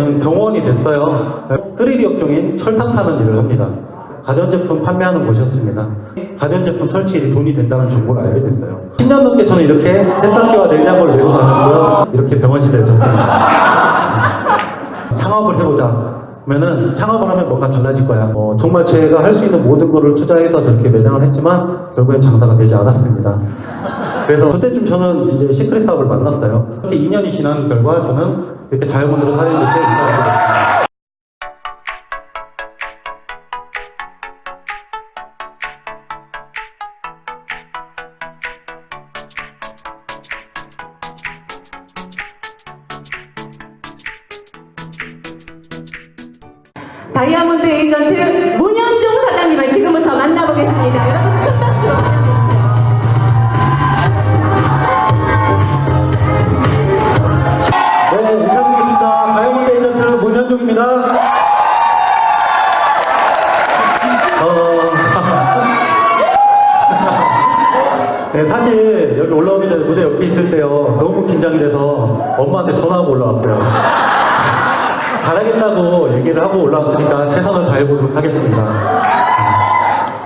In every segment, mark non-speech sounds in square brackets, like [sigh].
저는 경호원이 됐어요. 3D 업종인 철탑 타는 일을 합니다. 가전제품 판매하는 곳이었습니다. 가전제품 설치 일이 돈이 된다는 정보를 알게 됐어요. 10년 넘게 저는 이렇게 세탁기와 냉장고를 메고 다녔고요. 이렇게 병원 시대를 졌습니다. 창업을 해보자. 그러면은 창업을 하면 뭔가 달라질 거야. 어, 정말 제가 할 수 있는 모든 거를 투자해서 저렇게 매장을 했지만 결국엔 장사가 되지 않았습니다. 그래서 그때쯤 저는 이제 시크릿 사업을 만났어요. 이렇게 2년이 지난 결과 저는 이렇게 다이아몬드로 살인 이렇게 됐습니다. 다이아몬드 에이전트 문현종 사장님을 지금부터 만나보겠습니다. 여러분 큰 박수로 문현종입니다. 어, [laughs] 네, 사실 여기 올라오기 전에 무대 옆에 있을 때요. 너무 긴장이 돼서 엄마한테 전화하고 올라왔어요. [laughs] 잘하겠다고 얘기를 하고 올라왔으니까 최선을 다해보도록 하겠습니다.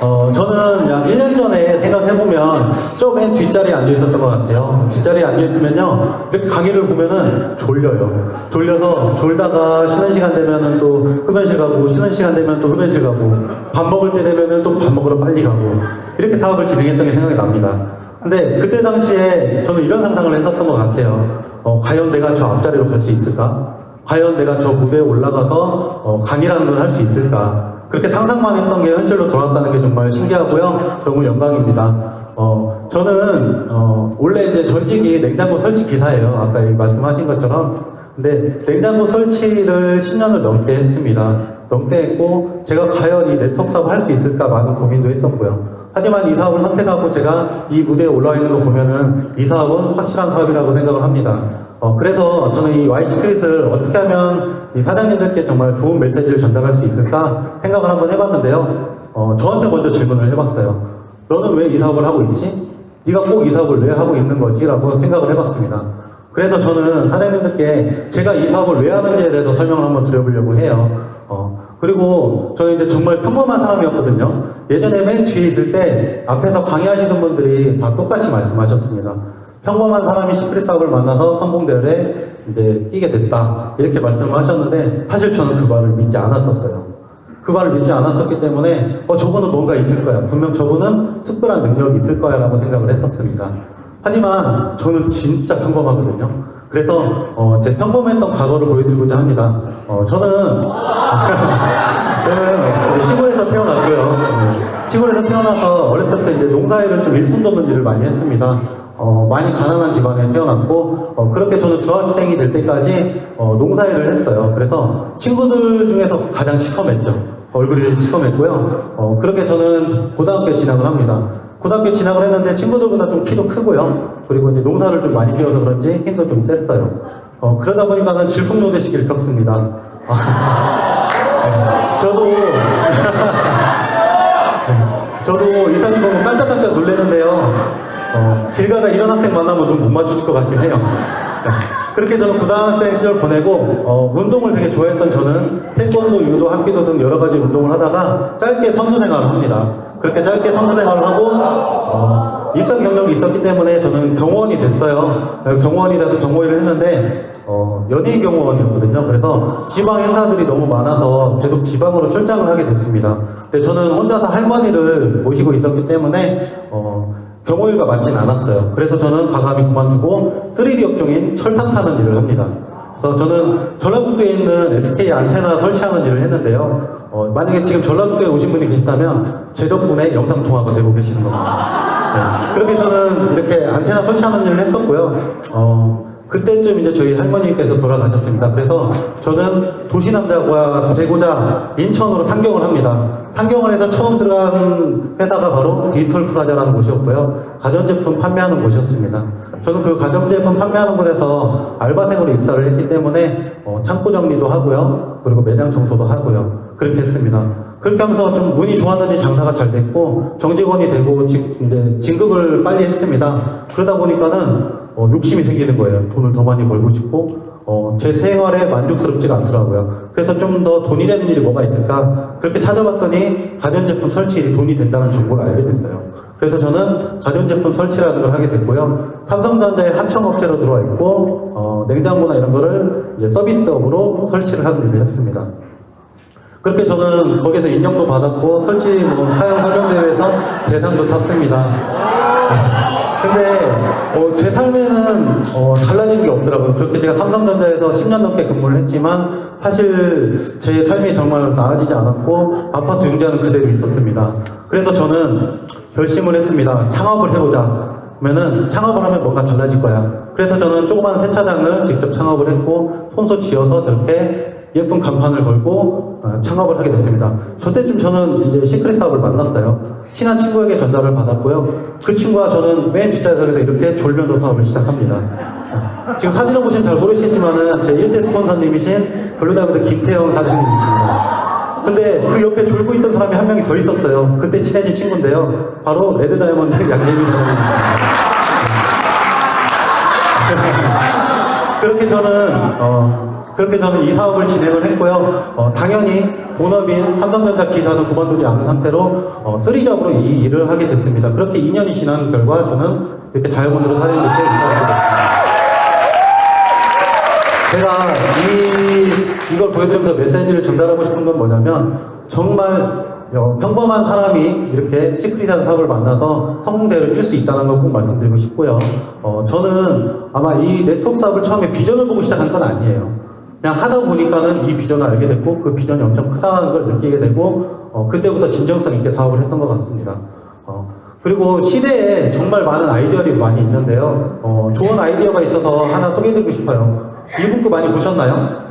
어, 저는 약 1년 전에 생각해보면 좀맨 뒷자리에 앉아있었던 것 같아요. 뒷자리에 앉아있으면요, 이렇게 강의를 보면은 졸려요. 졸려서 졸다가 쉬는 시간 되면은 또 흡연실 가고, 쉬는 시간 되면 또 흡연실 가고, 밥 먹을 때 되면은 또 밥 먹으러 빨리 가고, 이렇게 사업을 진행했던 게 생각이 납니다. 근데 그때 당시에 저는 이런 상상을 했었던 것 같아요. 어, 과연 내가 저 앞자리로 갈 수 있을까? 과연 내가 저 무대에 올라가서 어, 강의라는 걸 할 수 있을까? 그렇게 상상만 했던 게 현실로 돌아왔다는 게 정말 신기하고요. 너무 영광입니다. 어, 저는, 어, 원래 이제 전직이 냉장고 설치 기사예요. 아까 이 말씀하신 것처럼. 근데 냉장고 설치를 10년을 넘게 했습니다. 넘게 했고, 제가 과연 이 네트워크 사업을 할수 있을까 많은 고민도 했었고요. 하지만 이 사업을 선택하고 제가 이 무대에 올라와 있는 거 보면은 이 사업은 확실한 사업이라고 생각을 합니다. 어, 그래서 저는 이 와이시크릿을 어떻게 하면 이 사장님들께 정말 좋은 메시지를 전달할 수 있을까 생각을 한번 해봤는데요. 어, 저한테 먼저 질문을 해봤어요. 너는 왜 이 사업을 하고 있지? 네가 꼭 이 사업을 왜 하고 있는 거지? 라고 생각을 해봤습니다. 그래서 저는 사장님들께 제가 이 사업을 왜 하는지에 대해서 설명을 한번 드려보려고 해요. 어, 그리고 저는 이제 정말 평범한 사람이었거든요. 예전에 맨 뒤에 있을 때 앞에서 강의하시는 분들이 다 똑같이 말씀하셨습니다. 평범한 사람이 시크릿 사업을 만나서 성공대회에 이제 뛰게 됐다. 이렇게 말씀을 하셨는데 사실 저는 그 말을 믿지 않았었어요. 그 말을 믿지 않았었기 때문에 어 저거는 뭔가 있을 거야. 분명 저거는 특별한 능력이 있을 거야 라고 생각을 했었습니다. 하지만 저는 진짜 평범하거든요. 그래서 어, 제 평범했던 과거를 보여드리고자 합니다. 어, 저는 [laughs] 저는 시골에서 태어났고요. 네. 시골에서 태어나서 어렸을 때부터 이제 농사일을 좀 일순도던 일을 많이 했습니다. 어, 많이 가난한 집안에 태어났고 어, 그렇게 저는 중학생이 될 때까지 어, 농사일을 했어요. 그래서 친구들 중에서 가장 시커맸죠. 얼굴이 시커맸고요. 어, 그렇게 저는 고등학교에 진학을 합니다. 고등학교 진학을 했는데 친구들보다 좀 키도 크고요. 그리고 이제 농사를 좀 많이 뛰어서 그런지 힘도 좀 셌어요. 어, 그러다 보니까는 질풍노도 시기를 겪습니다. 네, 저도 [laughs] 네, 저도 이 사진 보면 깜짝깜짝 놀라는데요. 어, 길 가다 이런 학생 만나면 눈못 맞추실 것 같긴 해요. 네, 그렇게 저는 고등학생 시절 보내고 어, 운동을 되게 좋아했던 저는 태권도, 유도, 합기도 등 여러 가지 운동을 하다가 짧게 선수 생활을 합니다. 그렇게 짧게 선수 생활을 하고 어, 입사 경력이 있었기 때문에 저는 경호원이 됐어요. 어, 경호원이 돼서 경호일을 했는데 어, 연예 경호원이었거든요. 그래서 지방 행사들이 너무 많아서 계속 지방으로 출장을 하게 됐습니다. 근데 저는 혼자서 할머니를 모시고 있었기 때문에 어, 경호일과 맞진 않았어요. 그래서 저는 과감히 그만두고 3D 업종인 철탑 타는 일을 합니다. 그래서 저는 전라북도에 있는 SK 안테나 설치하는 일을 했는데요. 어, 만약에 지금 전라북도에 오신 분이 계시다면 제 덕분에 영상 통화가 되고 계시는 겁니다. 네. 그렇게 저는 이렇게 안테나 설치하는 일을 했었고요. 어, 그때쯤 이제 저희 할머니께서 돌아가셨습니다. 그래서 저는 도시남자가 되고자 인천으로 상경을 합니다. 상경을 해서 처음 들어간 회사가 바로 디지털 프라자라는 곳이었고요. 가전제품 판매하는 곳이었습니다. 저는 그 가전제품 판매하는 곳에서 알바생으로 입사를 했기 때문에 어, 창고 정리도 하고요. 그리고 매장 청소도 하고요. 그렇게 했습니다. 그렇게 하면서 좀 운이 좋았는지 장사가 잘 됐고 정직원이 되고 지, 이제 진급을 빨리 했습니다. 그러다 보니까는 어, 욕심이 생기는 거예요. 돈을 더 많이 벌고 싶고 어, 제 생활에 만족스럽지가 않더라고요. 그래서 좀 더 돈이 되는 일이 뭐가 있을까? 그렇게 찾아봤더니 가전제품 설치 일이 돈이 된다는 정보를 알게 됐어요. 그래서 저는 가전제품 설치라는 걸 하게 됐고요. 삼성전자의 하청업체로 들어와 있고, 어, 냉장고나 이런 거를 서비스업으로 설치를 하는 일을 했습니다. 그렇게 저는 거기서 인정도 받았고 설치 뭐 사용 설명 대회에서 대상도 탔습니다. [laughs] 근데 어, 제 삶에는 어, 달라지는 게 없더라고요. 그렇게 제가 삼성전자에서 10년 넘게 근무를 했지만 사실 제 삶이 정말 나아지지 않았고 아파트 융자는 그대로 있었습니다. 그래서 저는 결심을 했습니다. 창업을 해보자. 그러면은 창업을 하면 뭔가 달라질 거야. 그래서 저는 조그만 세차장을 직접 창업을 했고 손수 지어서 저렇게 예쁜 간판을 걸고 어, 창업을 하게 됐습니다. 저때쯤 저는 이제 시크릿 사업을 만났어요. 친한 친구에게 전달을 받았고요. 그 친구와 저는 맨 뒷좌석에서 이렇게 졸면서 사업을 시작합니다. 자, 지금 사진을 보시면 잘 모르시겠지만은 제 1대 스폰서님이신 블루다이브드 김태형 사장님이십니다. 근데 그 옆에 졸고 있던 사람이 한 명이 더 있었어요. 그때 친해진 친구인데요. 바로 레드 다이아몬드 양재민 사장님이십니다. [laughs] 그렇게 저는 어, 그렇게 저는 이 사업을 진행을 했고요. 어, 당연히 본업인 삼성전자 기사는 그만두지 않은 상태로 어, 쓰리잡으로 이 일을 하게 됐습니다. 그렇게 2년이 지난 결과 저는 이렇게 다이아몬드로 살인 매체 인사하게 됐습니다. 제가 이, 이걸 보여드리면서 메시지를 전달하고 싶은 건 뭐냐면, 정말 어, 평범한 사람이 이렇게 시크릿한 사업을 만나서 성공대를 뛸 수 있다는 걸 꼭 말씀드리고 싶고요. 어, 저는 아마 이 네트워크 사업을 처음에 비전을 보고 시작한 건 아니에요. 그냥 하다 보니까는 이 비전을 알게 됐고, 그 비전이 엄청 크다는 걸 느끼게 되고, 어, 그때부터 진정성 있게 사업을 했던 것 같습니다. 어, 그리고 시대에 정말 많은 아이디어들이 많이 있는데요. 어, 좋은 아이디어가 있어서 하나 소개해드리고 싶어요. 이 문구 많이 보셨나요?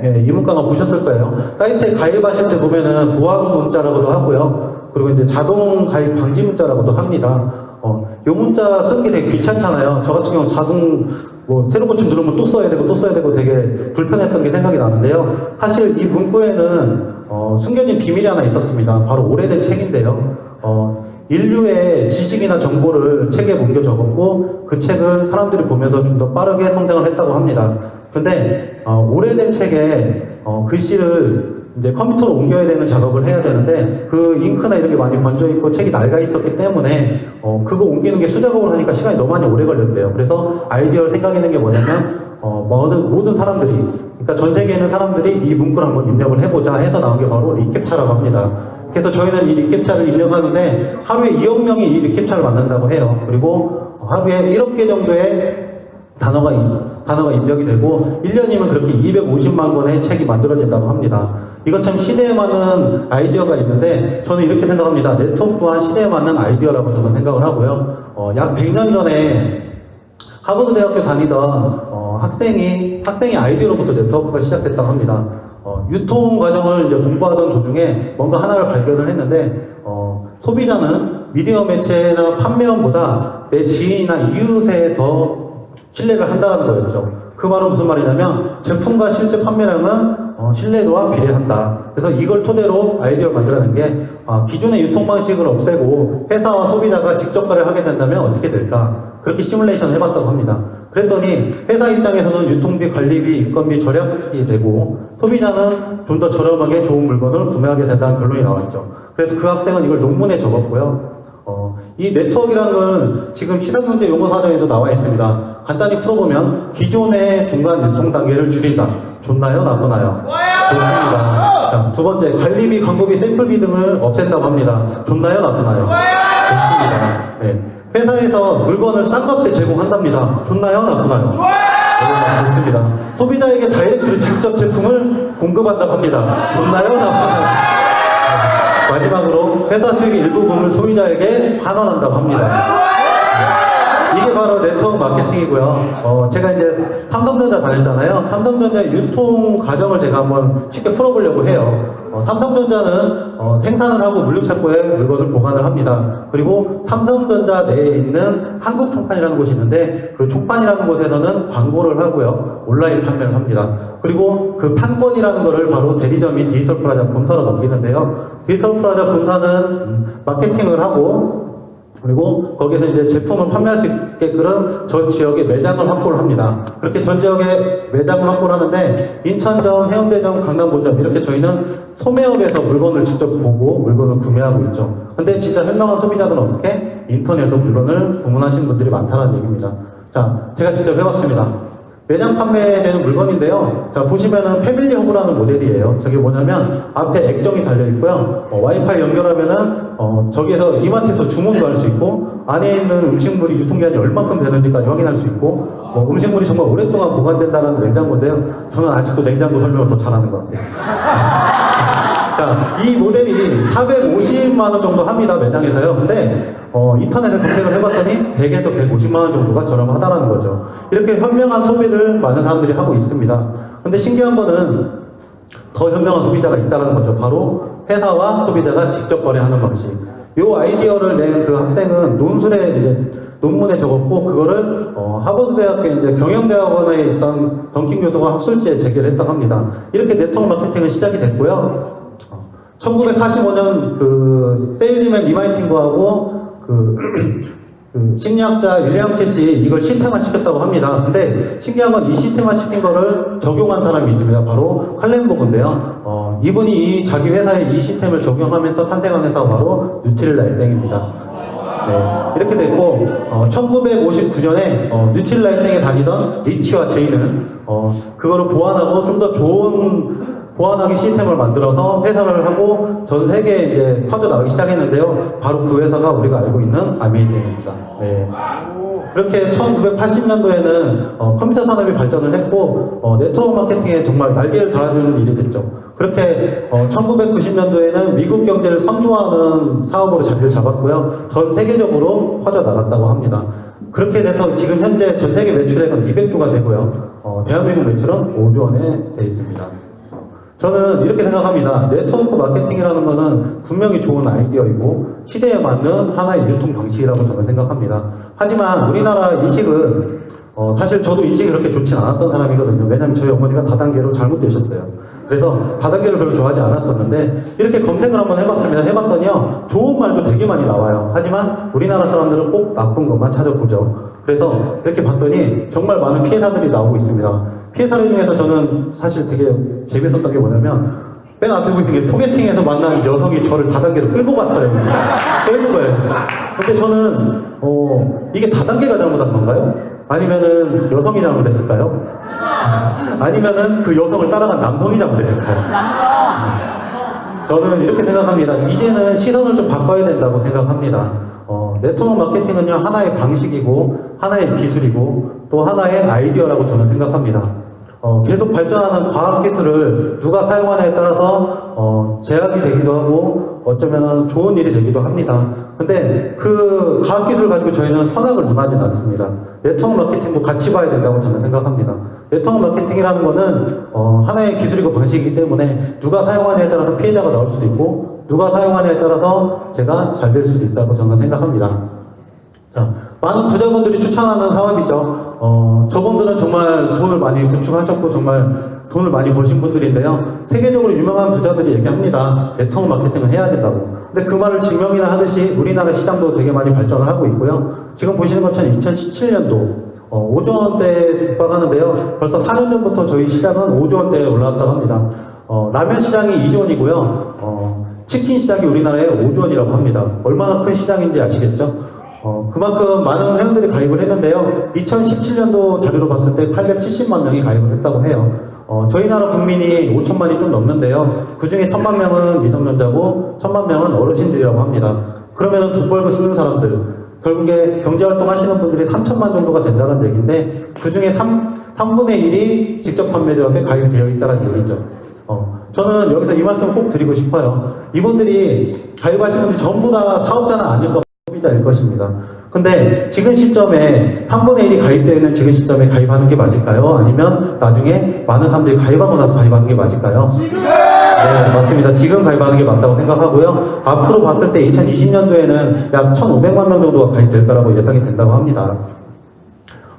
네, 이 문구 아마 보셨을 거예요. 사이트에 가입하실 때 보면은 보안 문자라고도 하고요. 그리고 이제 자동 가입 방지 문자라고도 합니다. 어, 요 문자 쓰는 게 되게 귀찮잖아요. 저 같은 경우 자동 뭐 새로 고침 누르면 또 써야 되고 또 써야 되고 되게 불편했던 게 생각이 나는데요. 사실 이 문구에는 어, 숨겨진 비밀이 하나 있었습니다. 바로 오래된 책인데요. 어, 인류의 지식이나 정보를 책에 옮겨 적었고 그 책을 사람들이 보면서 좀 더 빠르게 성장을 했다고 합니다. 근데 어, 오래된 책에 어, 글씨를 이제 컴퓨터로 옮겨야 되는 작업을 해야 되는데 그 잉크나 이런 게 많이 번져 있고 책이 낡아 있었기 때문에 어, 그거 옮기는 게 수작업을 하니까 시간이 너무 많이 오래 걸렸대요. 그래서 아이디어를 생각해낸 게 뭐냐면 어, 모든, 모든 사람들이 그러니까 전 세계에 있는 사람들이 이 문구를 한번 입력을 해보자 해서 나온 게 바로 리캡차라고 합니다. 그래서 저희는 이 리캡차를 입력하는데 하루에 2억 명이 이 리캡차를 만든다고 해요. 그리고 하루에 1억 개 정도의 단어가, 입- 단어가 입력이 되고 1년이면 그렇게 250만 권의 책이 만들어진다고 합니다. 이것 참 시대에 맞는 아이디어가 있는데 저는 이렇게 생각합니다. 네트워크 또한 시대에 맞는 아이디어라고 저는 생각을 하고요. 어, 약 100년 전에 하버드 대학교 다니던 어, 학생이 학생의 아이디어로부터 네트워크가 시작됐다고 합니다. 어, 유통 과정을 이제 공부하던 도중에 뭔가 하나를 발견을 했는데 어, 소비자는 미디어 매체나 판매원보다 내 지인이나 이웃에 더 신뢰를 한다는 거였죠. 그 말은 무슨 말이냐면 제품과 실제 판매량은 어, 신뢰도와 비례한다. 그래서 이걸 토대로 아이디어를 만들어낸 게 아, 기존의 유통 방식을 없애고 회사와 소비자가 직접 거래하게 된다면 어떻게 될까? 그렇게 시뮬레이션을 해봤다고 합니다. 그랬더니 회사 입장에서는 유통비, 관리비, 인건비 절약이 되고 소비자는 좀 더 저렴하게 좋은 물건을 구매하게 된다는 결론이 나왔죠. 그래서 그 학생은 이걸 논문에 적었고요. 어, 이 네트워크라는 건 지금 시사경제 용어 사전에도 나와 있습니다. 간단히 풀어보면 기존의 중간 유통 단계를 줄인다. 좋나요? 나쁘나요? 좋습니다. 자, 두 번째, 관리비, 광고비, 샘플비 등을 없앤다고 합니다. 좋나요? 나쁘나요? 좋습니다. 네. 회사에서 물건을 싼 값에 제공한답니다. 좋나요? 나쁘나요? 네, 좋습니다. 소비자에게 다이렉트로 직접 제품을 공급한다고 합니다. 좋나요? 나쁘나요? 마지막으로 회사 수익의 일부분을 소비자에게 환원한다고 합니다. 이게 바로 네트워크 마케팅이고요. 어, 제가 이제 삼성전자 다녔잖아요. 삼성전자 유통 과정을 제가 한번 쉽게 풀어보려고 해요. 어, 삼성전자는 어, 생산을 하고 물류창고에 물건을 보관을 합니다. 그리고 삼성전자 내에 있는 한국총판이라는 곳이 있는데 그 총판이라는 곳에서는 광고를 하고요. 온라인 판매를 합니다. 그리고 그 판권이라는 거를 바로 대리점인 디지털 프라자 본사로 넘기는데요. 디지털 프라자 본사는 음, 마케팅을 하고 그리고 거기서 이제 제품을 판매할 수 있게끔 전 지역에 매장을 확보를 합니다. 그렇게 전 지역에 매장을 확보를 하는데 인천점, 해운대점, 강남본점 이렇게 저희는 소매업에서 물건을 직접 보고 물건을 구매하고 있죠. 근데 진짜 현명한 소비자들은 어떻게 인터넷에서 물건을 주문하시는 분들이 많다는 얘기입니다. 자, 제가 직접 해봤습니다. 매장 판매되는 물건인데요. 자, 보시면은 패밀리 허브라는 모델이에요. 저게 뭐냐면 앞에 액정이 달려 있고요. 어, 와이파이 연결하면은 어, 저기에서 이마트에서 주문도 할 수 있고 안에 있는 음식물이 유통기한이 얼마큼 되는지까지 확인할 수 있고 뭐 음식물이 정말 오랫동안 보관된다는 냉장고인데요. 저는 아직도 냉장고 설명을 더 잘하는 것 같아요. 자, 이 모델이 450만 원 정도 합니다 매장에서요. 근데 어, 인터넷에 검색을 해봤더니 100에서 150만 원 정도가 저렴하다라는 거죠. 이렇게 현명한 소비를 많은 사람들이 하고 있습니다. 근데 신기한 거는 더 현명한 소비자가 있다는 거죠. 바로 회사와 소비자가 직접 거래하는 방식. 이 아이디어를 낸 그 학생은 논술에 이제 논문에 적었고 그거를 어, 하버드 대학교 이제 경영대학원에 있던 던킨 교수가 학술지에 제기를 했다고 합니다. 이렇게 네트워크 마케팅은 시작이 됐고요. 1945년 그 세일리맨 리마이팅거하고 그, [clears throat] 그 심리학자 윌리엄 캐시 이걸 시스템화 시켰다고 합니다. 근데 신기한 건 이 시스템화 시킨 거를 적용한 사람이 있습니다. 바로 칼렌버그인데요. 어, 이분이 이 자기 회사에 이 시스템을 적용하면서 탄생한 회사가 바로 뉴트릴라이땡입니다. 네, 이렇게 됐고 어, 1959년에 어, 뉴트릴라이땡에 다니던 리치와 제이는 어, 그거를 보완하고 좀 더 좋은 보완하기 시스템을 만들어서 회사를 하고 전 세계에 이제 퍼져나가기 시작했는데요. 바로 그 회사가 우리가 알고 있는 아메이땡입니다. 네. 이렇게 1980년도에는 어, 컴퓨터 산업이 발전을 했고 어, 네트워크 마케팅에 정말 날개를 달아주는 일이 됐죠. 그렇게 어, 1990년도에는 미국 경제를 선도하는 사업으로 자리를 잡았고요. 전 세계적으로 퍼져나갔다고 합니다. 그렇게 돼서 지금 현재 전 세계 매출액은 200조가 되고요. 어, 대한민국 매출은 5조 원에 돼 있습니다. 저는 이렇게 생각합니다. 네트워크 마케팅이라는 것은 분명히 좋은 아이디어이고 시대에 맞는 하나의 유통 방식이라고 저는 생각합니다. 하지만 우리나라 인식은 어, 사실 저도 인식이 그렇게 좋진 않았던 사람이거든요. 왜냐하면 저희 어머니가 다단계로 잘못되셨어요. 그래서 다단계를 별로 좋아하지 않았었는데 이렇게 검색을 한번 해봤습니다. 해봤더니요 좋은 말도 되게 많이 나와요. 하지만 우리나라 사람들은 꼭 나쁜 것만 찾아보죠. 그래서 이렇게 봤더니 정말 많은 피해 사들이 나오고 있습니다. 피해 사례 중에서 저는 사실 되게 재밌었던 게 뭐냐면 맨 앞에 보이는 게 소개팅에서 만난 여성이 저를 다단계로 끌고 갔어요. 써 있는 거예요. 근데 저는 어 이게 다단계가 잘못한 건가요? 아니면은 여성이 잘못했을까요? 아니면은 그 여성을 따라간 남성이 잘못했을까요? 저는 이렇게 생각합니다. 이제는 시선을 좀 바꿔야 된다고 생각합니다. 어, 네트워크 마케팅은요, 하나의 방식이고, 하나의 기술이고, 또 하나의 아이디어라고 저는 생각합니다. 어, 계속 발전하는 과학 기술을 누가 사용하냐에 따라서, 어, 제약이 되기도 하고, 어쩌면 좋은 일이 되기도 합니다. 근데 그 과학 기술 가지고 저희는 선악을 논하진 않습니다. 네트워크 마케팅도 같이 봐야 된다고 저는 생각합니다. 네트워크 마케팅이라는 거는 어, 하나의 기술이고 방식이기 때문에 누가 사용하냐에 따라서 피해자가 나올 수도 있고 누가 사용하냐에 따라서 제가 잘 될 수도 있다고 저는 생각합니다. 자, 많은 부자분들이 추천하는 사업이죠. 어, 저분들은 정말 돈을 많이 구축하셨고 정말 돈을 많이 버신 분들인데요. 세계적으로 유명한 부자들이 얘기합니다. 네트워크 마케팅을 해야 된다고. 근데 그 말을 증명이나 하듯이 우리나라 시장도 되게 많이 발전을 하고 있고요. 지금 보시는 것처럼 2017년도 어, 5조 원대에 육박하는데요. 벌써 4년 전부터 저희 시장은 5조 원대에 올라왔다고 합니다. 어, 라면 시장이 2조 원이고요. 어, 치킨 시장이 우리나라에 5조 원이라고 합니다. 얼마나 큰 시장인지 아시겠죠? 어, 그만큼 많은 회원들이 가입을 했는데요. 2017년도 자료로 봤을 때 870만 명이 가입을 했다고 해요. 어, 저희 나라 국민이 5천만이 좀 넘는데요. 그 중에 1천만 명은 미성년자고 1천만 명은 어르신들이라고 합니다. 그러면 돈 벌고 쓰는 사람들, 결국에 경제활동 하시는 분들이 3천만 정도가 된다는 얘기인데 그 중에 3, 3분의 1이 직접 판매력에 가입이 되어 있다는 얘기죠. 어, 저는 여기서 이 말씀을 꼭 드리고 싶어요. 이분들이 가입하신 분들이 전부 다 사업자는 아닐 겁니다. 소비자일 것입니다. 근데 지금 시점에 3분의 1이 가입되어 있는 지금 시점에 가입하는 게 맞을까요? 아니면 나중에 많은 사람들이 가입하고 나서 가입하는 게 맞을까요? 네, 맞습니다. 지금 가입하는 게 맞다고 생각하고요. 앞으로 봤을 때 2020년도에는 약 1,500만 명 정도가 가입될 거라고 예상이 된다고 합니다.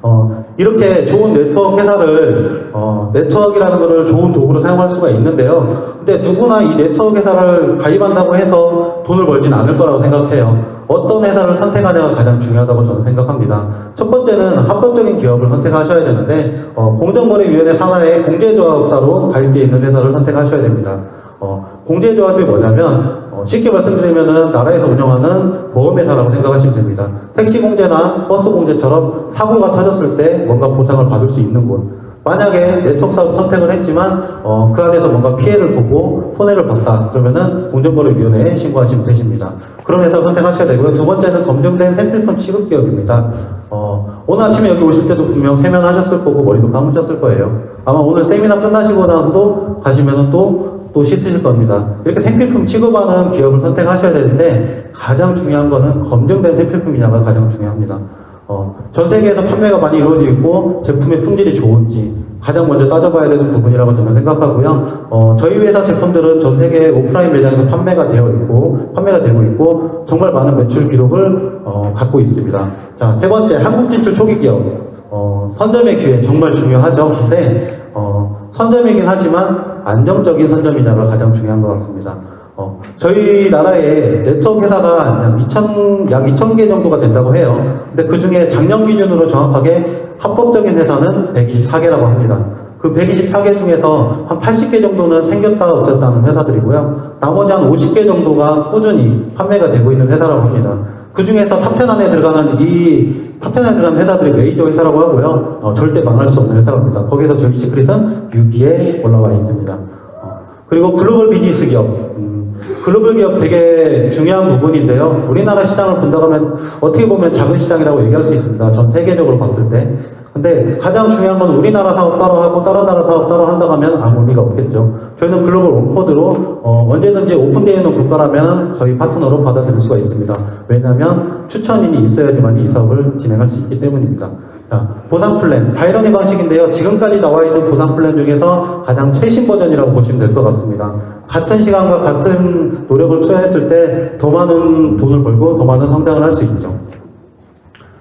어, 이렇게 좋은 네트워크 회사를, 어, 네트워크라는 것을 좋은 도구로 사용할 수가 있는데요. 근데 누구나 이 네트워크 회사를 가입한다고 해서 돈을 벌진 않을 거라고 생각해요. 어떤 회사를 선택하냐가 가장 중요하다고 저는 생각합니다. 첫 번째는 합법적인 기업을 선택하셔야 되는데 어, 공정거래위원회 산하의 공제조합사로 가입되어 있는 회사를 선택하셔야 됩니다. 어, 공제조합이 뭐냐면 어, 쉽게 말씀드리면은 나라에서 운영하는 보험회사라고 생각하시면 됩니다. 택시 공제나 버스 공제처럼 사고가 터졌을 때 뭔가 보상을 받을 수 있는 곳. 만약에 네트워크 사업 선택을 했지만 어, 그 안에서 뭔가 피해를 보고 손해를 봤다 그러면은 공정거래위원회에 신고하시면 되십니다. 그런 회사 선택하셔야 되고요. 두 번째는 검증된 생필품 취급 기업입니다. 어, 오늘 아침에 여기 오실 때도 분명 세면하셨을 거고 머리도 감으셨을 거예요. 아마 오늘 세미나 끝나시고 나서도 가시면은 또또 씻으실 겁니다. 이렇게 생필품 취급하는 기업을 선택하셔야 되는데 가장 중요한 거는 검증된 생필품이냐가 가장 중요합니다. 어, 전 세계에서 판매가 많이 이루어지고 제품의 품질이 좋은지 가장 먼저 따져봐야 되는 부분이라고 저는 생각하고요. 어, 저희 회사 제품들은 전 세계 오프라인 매장에서 판매가 되어 있고 판매가 되고 있고 정말 많은 매출 기록을 어, 갖고 있습니다. 자, 세 번째 한국 진출 초기 기업 어, 선점의 기회 정말 중요하죠. 근데 어, 선점이긴 하지만 안정적인 선점이냐가 가장 중요한 것 같습니다. 어, 저희 나라에 네트워크 회사가 약 2천, 약 2천 개 정도가 된다고 해요. 근데 그 중에 작년 기준으로 정확하게 합법적인 회사는 124개라고 합니다. 그 124개 중에서 한 80개 정도는 생겼다 없었다는 회사들이고요. 나머지 한 50개 정도가 꾸준히 판매가 되고 있는 회사라고 합니다. 그 중에서 탑10 안에 들어가는 이 탑10 안에 들어가는 회사들이 메이저 회사라고 하고요. 어, 절대 망할 수 없는 회사랍니다. 거기서 저희 시크릿은 6위에 올라와 있습니다. 어, 그리고 글로벌 비즈니스 기업. 음, 글로벌 기업 되게 중요한 부분인데요. 우리나라 시장을 본다고 하면 어떻게 보면 작은 시장이라고 얘기할 수 있습니다. 전 세계적으로 봤을 때. 근데 가장 중요한 건 우리나라 사업 따로 하고 다른 나라 사업 따로 한다고 하면 아무 의미가 없겠죠. 저희는 글로벌 원코드로 어, 언제든지 오픈되어 있는 국가라면 저희 파트너로 받아들일 수가 있습니다. 왜냐하면 추천인이 있어야지만 이 사업을 진행할 수 있기 때문입니다. 자, 보상 플랜, 바이러니 방식인데요. 지금까지 나와 있는 보상 플랜 중에서 가장 최신 버전이라고 보시면 될 것 같습니다. 같은 시간과 같은 노력을 투자했을 때 더 많은 돈을 벌고 더 많은 성장을 할 수 있죠.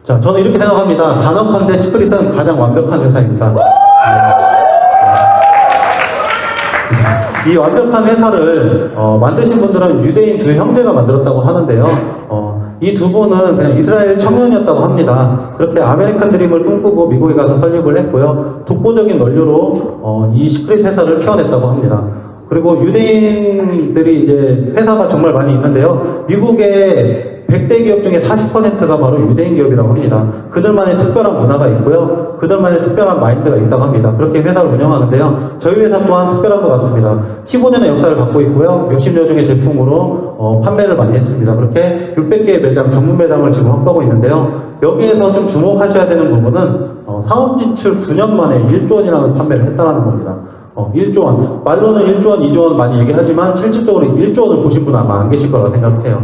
자, 저는 이렇게 생각합니다. 단언컨대 시크릿은 가장 완벽한 회사입니다. 네. 이 완벽한 회사를 어, 만드신 분들은 유대인 두 형제가 만들었다고 하는데요. 어, 이 두 분은 그냥 이스라엘 청년이었다고 합니다. 그렇게 아메리칸 드림을 꿈꾸고 미국에 가서 설립을 했고요. 독보적인 원료로 어, 이 시크릿 회사를 키워냈다고 합니다. 그리고 유대인들이 이제 회사가 정말 많이 있는데요. 미국의 100대 기업 중에 40%가 바로 유대인 기업이라고 합니다. 그들만의 특별한 문화가 있고요. 그들만의 특별한 마인드가 있다고 합니다. 그렇게 회사를 운영하는데요. 저희 회사 또한 특별한 것 같습니다. 15년의 역사를 갖고 있고요. 60여 종의 제품으로 어, 판매를 많이 했습니다. 그렇게 600개의 매장, 전문 매장을 지금 확보하고 있는데요. 여기에서 좀 주목하셔야 되는 부분은 어, 상업 진출 9년 만에 1조 원이라는 판매를 했다는 겁니다. 어, 1조 원. 말로는 1조 원, 2조 원 많이 얘기하지만 실질적으로 1조 원을 보신 분은 아마 안 계실 거라고 생각해요.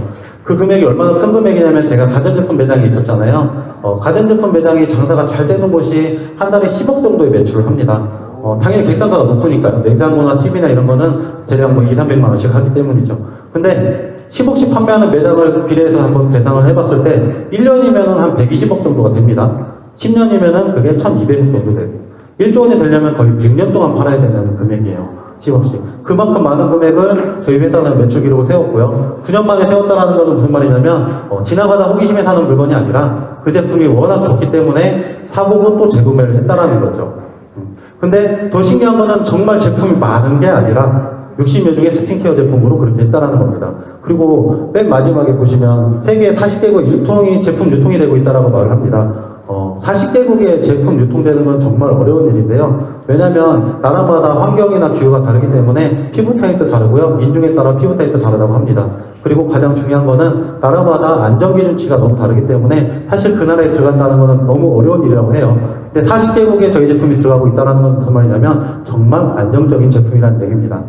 그 금액이 얼마나 큰 금액이냐면 제가 가전제품 매장이 있었잖아요. 어, 가전제품 매장이 장사가 잘 되는 곳이 한 달에 10억 정도의 매출을 합니다. 어, 당연히 객단가가 높으니까요. 냉장고나 TV나 이런 거는 대략 뭐 2, 300만 원씩 하기 때문이죠. 근데 10억씩 판매하는 매장을 비례해서 한번 계산을 해봤을 때 1년이면은 한 120억 정도가 됩니다. 10년이면은 그게 1200억 정도 되고 1조 원이 되려면 거의 100년 동안 팔아야 되는 금액이에요. 10억씩. 그만큼 많은 금액을 저희 회사는 매출 기록을 세웠고요. 9년 만에 세웠다는 것은 무슨 말이냐면, 어, 지나가다 호기심에 사는 물건이 아니라 그 제품이 워낙 좋기 때문에 사보고 또 재구매를 했다라는 거죠. 음. 근데 더 신기한 거는 정말 제품이 많은 게 아니라 60여 종의 스킨케어 제품으로 그렇게 했다라는 겁니다. 그리고 맨 마지막에 보시면 세계 40개국 유통이 제품 유통이 되고 있다라고 말을 합니다. 어, 40개국의 제품 유통되는 건 정말 어려운 일인데요. 왜냐하면 나라마다 환경이나 기후가 다르기 때문에 피부 타입도 다르고요. 인종에 따라 피부 타입도 다르다고 합니다. 그리고 가장 중요한 거는 나라마다 안전 기준치가 너무 다르기 때문에 사실 그 나라에 들어간다는 거는 너무 어려운 일이라고 해요. 근데 40개국에 저희 제품이 들어가고 있다는 건 무슨 말이냐면 정말 안정적인 제품이라는 얘기입니다.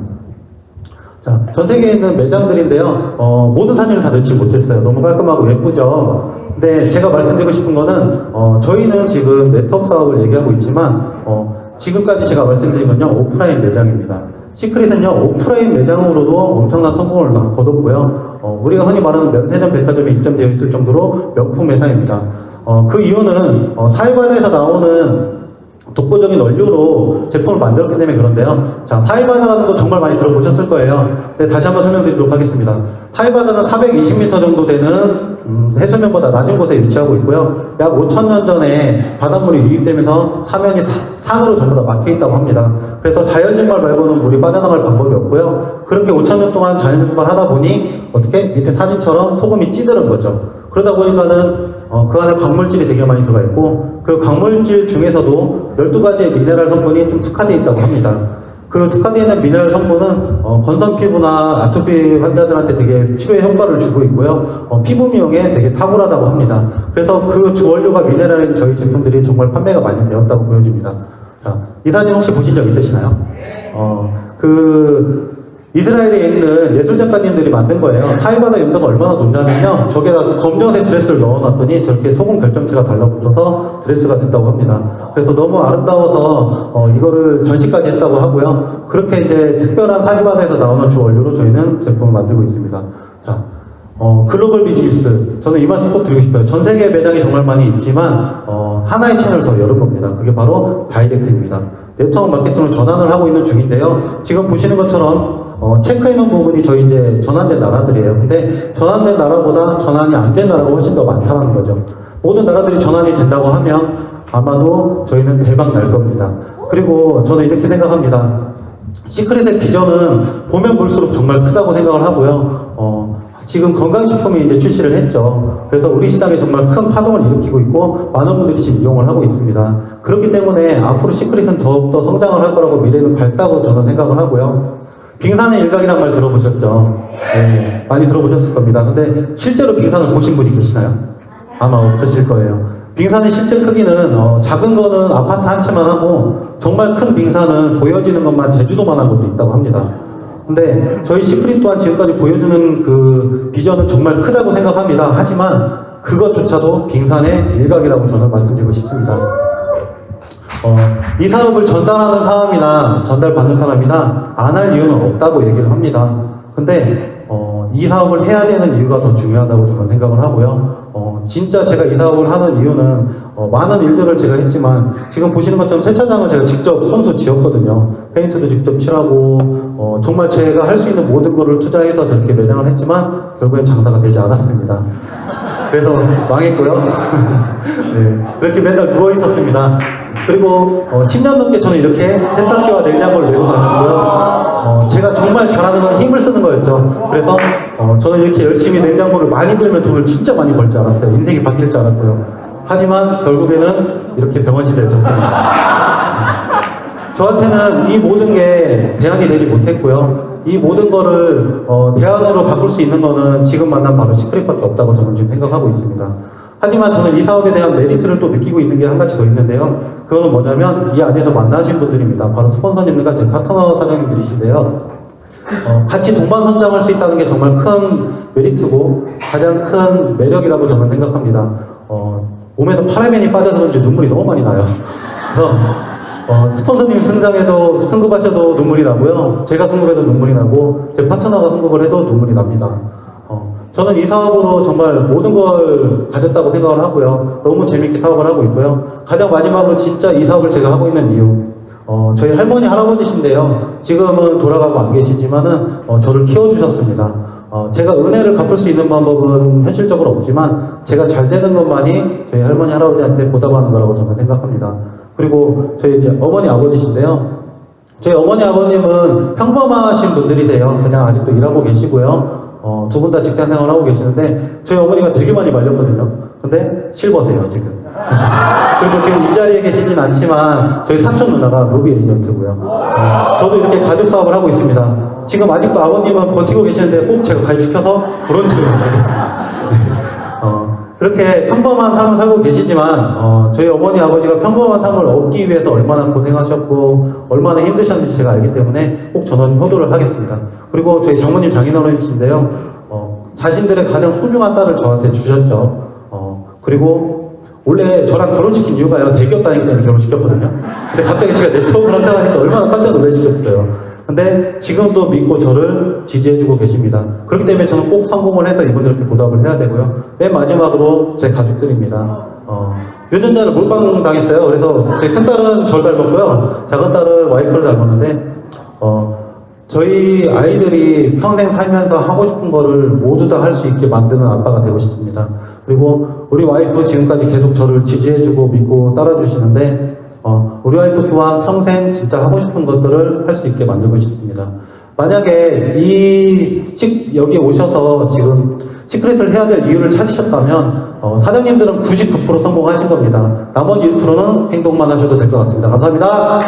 자, 전 세계에 있는 매장들인데요. 어, 모든 사진을 다 넣지 못했어요. 너무 깔끔하고 예쁘죠. 근데 제가 말씀드리고 싶은 거는 어, 저희는 지금 네트워크 사업을 얘기하고 있지만 어, 지금까지 제가 말씀드린 건요 오프라인 매장입니다. 시크릿은요 오프라인 매장으로도 엄청난 성공을 나- 거뒀고요. 어, 우리가 흔히 말하는 면세점 백화점에 입점되어 있을 정도로 명품 매장입니다. 어, 그 이유는 어, 사회반에서 나오는 독보적인 원료로 제품을 만들었기 때문에 그런데요. 자, 사이바나라는 거 정말 많이 들어보셨을 거예요. 근데 다시 한번 설명드리도록 하겠습니다. 사이바나는 420m 정도 되는 음, 해수면보다 낮은 곳에 위치하고 있고요. 약 5천 년 전에 바닷물이 유입되면서 사면이 사- 산으로 전부 다 막혀 있다고 합니다. 그래서 자연 증발 말고는 물이 빠져나갈 방법이 없고요. 그렇게 5천 년 동안 자연 증발 하다 보니 어떻게 밑에 사진처럼 소금이 찌드는 거죠. 그러다 보니까는 어, 그 안에 광물질이 되게 많이 들어가 있고 그 광물질 중에서도 12가지의 미네랄 성분이 좀 특화되어 있다고 합니다. 그 특화되어 있는 미네랄 성분은 어, 건선 피부나 아토피 환자들한테 되게 치료에 효과를 주고 있고요. 어, 피부 미용에 되게 탁월하다고 합니다. 그래서 그 주원료가 미네랄인 저희 제품들이 정말 판매가 많이 되었다고 보여집니다. 자, 이 사진 혹시 보신 적 있으시나요? 어, 그 이스라엘에 있는 예술 작가님들이 만든 거예요. 사이바다 연도가 얼마나 높냐면요. 저기다 검정색 드레스를 넣어놨더니 저렇게 소금 결정체가 달라붙어서 드레스가 됐다고 합니다. 그래서 너무 아름다워서 어, 이거를 전시까지 했다고 하고요. 그렇게 이제 특별한 사이바다에서 나오는 주 원료로 저희는 제품을 만들고 있습니다. 자, 어, 글로벌 비즈니스. 저는 이 말씀 꼭 드리고 싶어요. 전 세계 매장이 정말 많이 있지만, 어, 하나의 채널을 더 열은 겁니다. 그게 바로 다이렉트입니다. 네트워크 마케팅으로 전환을 하고 있는 중인데요. 지금 보시는 것처럼, 어, 체크해놓은 부분이 저희 이제 전환된 나라들이에요. 근데 전환된 나라보다 전환이 안 된 나라가 훨씬 더 많다는 거죠. 모든 나라들이 전환이 된다고 하면 아마도 저희는 대박 날 겁니다. 그리고 저는 이렇게 생각합니다. 시크릿의 비전은 보면 볼수록 정말 크다고 생각을 하고요. 어, 지금 건강식품이 이제 출시를 했죠. 그래서 우리 시장에 정말 큰 파동을 일으키고 있고 많은 분들이 지금 이용을 하고 있습니다. 그렇기 때문에 앞으로 시크릿은 더욱더 성장을 할 거라고 미래는 밝다고 저는 생각을 하고요. 빙산의 일각이란 말 들어보셨죠? 네, 많이 들어보셨을 겁니다. 근데 실제로 빙산을 보신 분이 계시나요? 아마 없으실 거예요. 빙산의 실제 크기는 어, 작은 거는 아파트 한 채만 하고 정말 큰 빙산은 보여지는 것만 제주도만한 것도 있다고 합니다. 근데 저희 시크릿 또한 지금까지 보여주는 그 비전은 정말 크다고 생각합니다. 하지만 그것조차도 빙산의 일각이라고 저는 말씀드리고 싶습니다. 어, 이 사업을 전달하는 사람이나 전달받는 사람이나 안 할 이유는 없다고 얘기를 합니다. 근데 어, 이 사업을 해야 되는 이유가 더 중요하다고 저는 생각을 하고요. 어, 진짜 제가 이 사업을 하는 이유는 어, 많은 일들을 제가 했지만 지금 보시는 것처럼 세차장을 제가 직접 손수 지었거든요. 페인트도 직접 칠하고 어, 정말 제가 할 수 있는 모든 거를 투자해서 저렇게 매장을 했지만 결국엔 장사가 되지 않았습니다. 그래서 망했고요. [laughs] 네, 그렇게 맨날 누워 있었습니다. 그리고 어, 10년 넘게 저는 이렇게 세탁기와 냉장고를 메고 다녔고요. 어, 제가 정말 잘하는 건 힘을 쓰는 거였죠. 그래서 어, 저는 이렇게 열심히 냉장고를 많이 들면 돈을 진짜 많이 벌 줄 알았어요. 인생이 바뀔 줄 알았고요. 하지만 결국에는 이렇게 병원 시대를 졌습니다. 저한테는 이 모든 게 대안이 되지 못했고요. 이 모든 거를 어, 대안으로 바꿀 수 있는 거는 지금 만난 바로 시크릿밖에 없다고 저는 지금 생각하고 있습니다. 하지만 저는 이 사업에 대한 메리트를 또 느끼고 있는 게 한 가지 더 있는데요. 그거는 뭐냐면 이 안에서 만나신 분들입니다. 바로 스폰서님들과 제 파트너 사장님들이신데요. 어, 같이 동반 성장할 수 있다는 게 정말 큰 메리트고 가장 큰 매력이라고 저는 생각합니다. 어, 몸에서 파라멘이 빠져서 그런지 눈물이 너무 많이 나요. 그래서 어, 스폰서님 승장해도 승급하셔도 눈물이 나고요. 제가 승급해도 눈물이 나고 제 파트너가 승급을 해도 눈물이 납니다. 어, 저는 이 사업으로 정말 모든 걸 가졌다고 생각을 하고요. 너무 재밌게 사업을 하고 있고요. 가장 마지막으로 진짜 이 사업을 제가 하고 있는 이유. 어, 저희 할머니, 할아버지신데요. 지금은 돌아가고 안 계시지만은, 어, 저를 키워주셨습니다. 어, 제가 은혜를 갚을 수 있는 방법은 현실적으로 없지만, 제가 잘 되는 것만이 저희 할머니, 할아버지한테 보답하는 거라고 저는 생각합니다. 그리고 저희 이제 어머니, 아버지신데요. 저희 어머니, 아버님은 평범하신 분들이세요. 그냥 아직도 일하고 계시고요. 어, 두 분 다 직장 생활을 하고 계시는데, 저희 어머니가 되게 많이 말렸거든요. 근데 실버세요, 지금. [laughs] 그리고 지금 이 자리에 계시진 않지만 저희 사촌 누나가 루비 에이전트고요. 어, 저도 이렇게 가족 사업을 하고 있습니다. 지금 아직도 아버님은 버티고 계시는데 꼭 제가 가입시켜서 브런치를 만들겠습니다. [laughs] 어, 그렇게 평범한 삶을 살고 계시지만 어, 저희 어머니 아버지가 평범한 삶을 얻기 위해서 얼마나 고생하셨고 얼마나 힘드셨는지 제가 알기 때문에 꼭 저는 효도를 하겠습니다. 그리고 저희 장모님 장인어른이신데요. 어, 자신들의 가장 소중한 딸을 저한테 주셨죠. 어, 그리고 원래 저랑 결혼시킨 이유가요 대기업 다니기 때문에 결혼시켰거든요 근데 갑자기 제가 네트워크를 한다고 하니까 얼마나 깜짝 놀라시겠어요 근데 지금도 믿고 저를 지지해주고 계십니다. 그렇기 때문에 저는 꼭 성공을 해서 이분들께 보답을 해야 되고요. 맨 마지막으로 제 가족들입니다. 어, 유전자를 몰빵 당했어요. 그래서 제 큰딸은 저를 닮았고요. 작은 딸은 와이프를 닮았는데 어, 저희 아이들이 평생 살면서 하고 싶은 거를 모두 다 할 수 있게 만드는 아빠가 되고 싶습니다. 그리고 우리 와이프 지금까지 계속 저를 지지해주고 믿고 따라주시는데, 어, 우리 와이프 또한 평생 진짜 하고 싶은 것들을 할 수 있게 만들고 싶습니다. 만약에 이, 식- 여기 오셔서 지금 시크릿을 해야 될 이유를 찾으셨다면, 어, 사장님들은 99% 성공하신 겁니다. 나머지 1%는 행동만 하셔도 될 것 같습니다. 감사합니다.